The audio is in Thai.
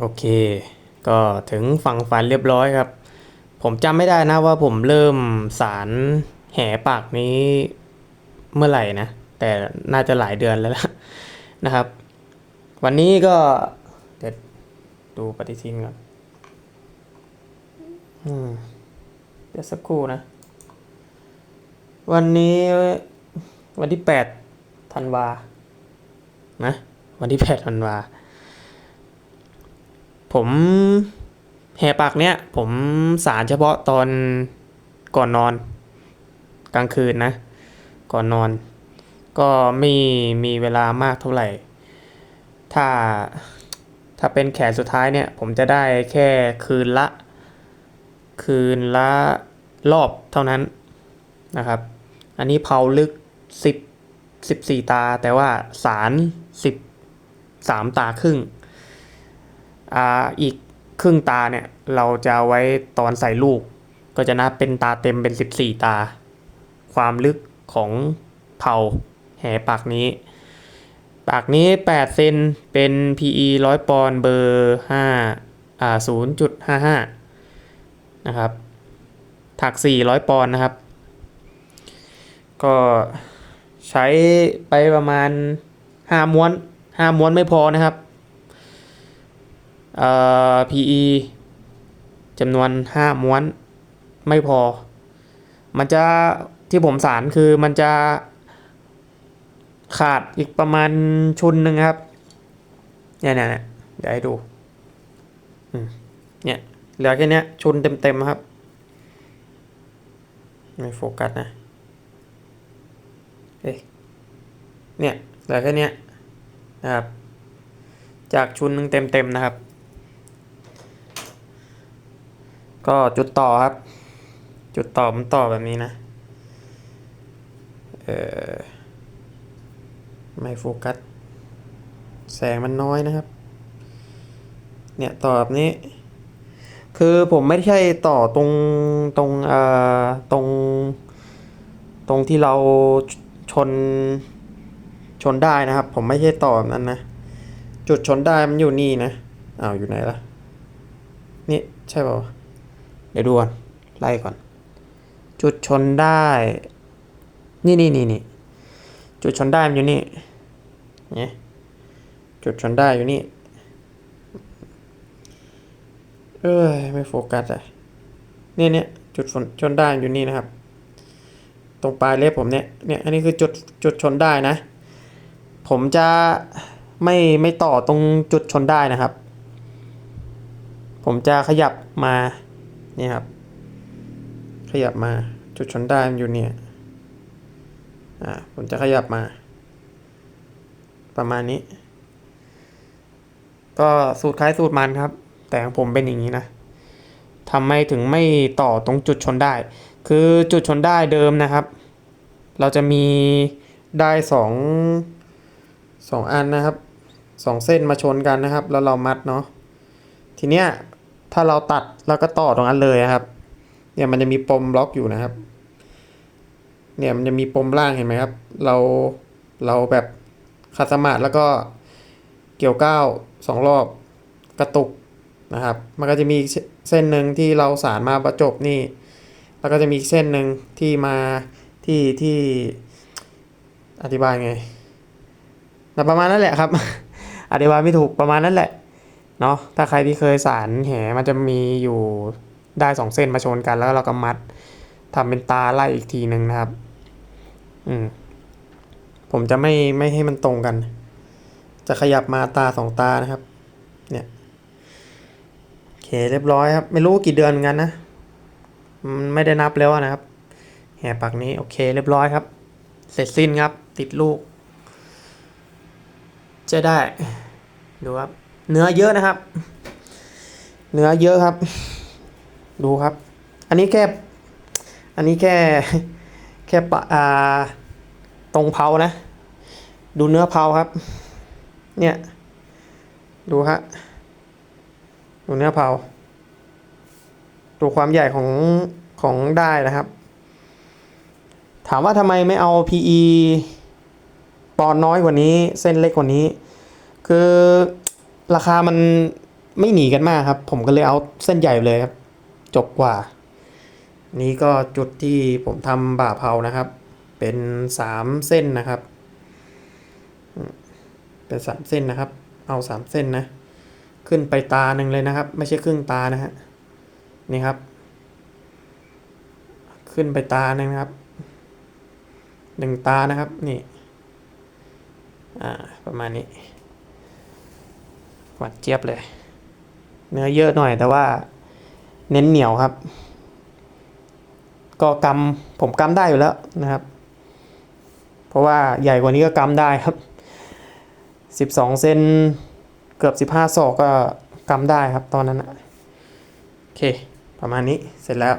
โอเค ก็ถึงฝั่งฝันเรียบร้อยครับ ผมจำไม่ได้นะว่าผมเริ่มสารแห่ปากนี้เมื่อไหร่นะ แต่น่าจะหลายเดือนแล้วละนะครับ วันนี้ก็เดี๋ยวดูปฏิทินก่อนอืมเดี๋ยวสักครู่นะ วันนี้วันที่แปดธันวา นะ วันที่แปดธันวา ผมแห่ปากเนี้ยผมสารเฉพาะตอนก่อนนอน กลางคืนนะ ก่อนนอน ก็ไม่มีเวลามากเท่าไหร่ ถ้าถ้าเป็นแขนสุดท้ายเนี่ย ผมจะได้แค่คืนละ คืนละรอบเท่านั้นนะครับ อันนี้เผาลึกสิบสิบสี่ตาแต่ว่าสารสิบสามตาครึ่ง อีกครึ่งตาเนี่ย เราจะไว้ตอนใส่ลูก ก็จะนับเป็นตาเต็มเป็น 14 ตา ความลึกของเผาแห่ปากนี้ ปากนี้ 8 เซนเป็น PE 100 ปอนด์เบอร์5อ่า0.55 นะครับ ถัก 400 ปอนด์นะครับ ก็ใช้ไปประมาณ 5 ม้วน 5 ม้วนไม่พอนะครับ เอ่อ PE จำนวน 5 ม้วนไม่พอ มันจะที่ผมสารคือมันจะขาดอีกประมาณชุนหนึ่งครับ เนี่ยเนี่ยเดี๋ยวให้ดู เนี่ย เหลือแค่เนี้ยชุนเต็มๆครับ ไม่โฟกัสนะ เอ๊ะเนี่ย เหลือแค่เนี้ยนะครับ จากชุนหนึ่งเต็มๆนะครับ ก็จุดต่อครับ จุดต่อมันต่อแบบนี้นะ เออไม่โฟกัส แสงมันน้อยนะครับ เนี่ยต่อแบบนี้ คือผมไม่ใช่ต่อตรงตรงเอ่อตรง ตรงที่เราชนชนได้นะครับ ผมไม่ใช่ต่อแบบนั้นนะ จุดชนได้มันอยู่นี่นะอ้าวอยู่ไหนล่ะ นี่ใช่ป่าวะ ดี๋ยวดูก่อนไล่ก่อน จุดชนได้ นี่นี่นี่นี่จุดชนได้มันอยู่นี่เนี่ยจุดชนได้อยู่นี่ เอ้ย ไม่โฟกัสอะเนี่ยเนี่ยจุดชนชนได้อยู่นี่นะครับ ตรงปลายเล็บผมเนี่ยเนี่ยอันนี้คือจุดจุดชนได้นะ ผมจะไม่ไม่ต่อตรงจุดชนได้นะครับ ผมจะขยับมา นี่ครับ ขยับมาจุดชนได้มันอยู่เนี่ยอ่าผมจะขยับมา ประมาณนี้ ก็สูตรคล้ายสูตรมันครับ แต่ของผมเป็นอย่างนี้นะทำไมถึงไม่ต่อตรงจุดชนได้ คือจุดชนได้เดิมนะครับ เราจะมีได้สองสองอันนะครับสองเส้นมาชนกันนะครับ แล้วเรามัดเนาะทีเนี้ย ถ้าเราตัดแล้วก็ต่อตรงนั้นเลยครับ เนี่ยมันจะมีปมบล็อกอยู่นะครับ เนี่ยมันจะมีปมล่างเห็นไหมครับ เราเราแบบขัดสมาธิแล้วก็เกี่ยวก้าวสองรอบกระตุกนะครับ มันก็จะมีเส้นหนึ่งที่เราสารมาประจบนี่ แล้วก็จะมีเส้นหนึ่งที่มาที่ที่อธิบายไงแต่ประมาณนั้นแหละครับ อธิบายไม่ถูกประมาณนั้นแหละ เนาะถ้าใครที่เคยสารแหมันจะมีอยู่ได้สองเส้นมาชนกันแล้วเราก็มัดทำเป็นตาไล่อีกทีหนึ่งนะครับ อืม ผมจะไม่ไม่ให้มันตรงกัน จะขยับมาตาสองตานะครับ เนี่ยโอเคเรียบร้อยครับ ไม่รู้กี่เดือนเหมือนกันนะไม่ได้นับแล้วนะครับ แห่ปากนี้โอเคเรียบร้อยครับ เสร็จสิ้นครับ ติดลูก จะได้ ดูครับ เนื้อเยอะนะครับ เนื้อเยอะครับ ดูครับ อันนี้แค่ อันนี้แค่ แค่ปะอ่าตรงเผานะ ดูเนื้อเผาครับ เนี่ย ดูฮะ ดูเนื้อเผา ดูความใหญ่ของของได้นะครับ ถามว่าทำไมไม่เอา PE ปอนน้อยกว่านี้ เส้นเล็กกว่านี้ คือ ราคามันไม่หนีกันมากครับ ผมก็เลยเอาเส้นใหญ่เลยครับ จบกว่า นี่ก็จุดที่ผมทำบ่าเผานะครับ เป็นสามเส้นนะครับ เป็นสามเส้นนะครับ เอาสามเส้นนะ ขึ้นไปตาหนึ่งเลยนะครับ ไม่ใช่ครึ่งตานะฮะ นี่ครับ ขึ้นไปตาหนึ่งนะครับ หนึ่งตานะครับ นี่ อ่า ประมาณนี้ หวานเจี๊ยบเลย เนื้อเยอะหน่อยแต่ว่าเน้นเหนียวครับ ก็กำผมกำได้อยู่แล้วนะครับ เพราะว่าใหญ่กว่านี้ก็กำได้ครับสิบสองเซนเกือบสิบห้าศอกก็กำได้ครับตอนนั้นนะโอเค ประมาณนี้เสร็จแล้ว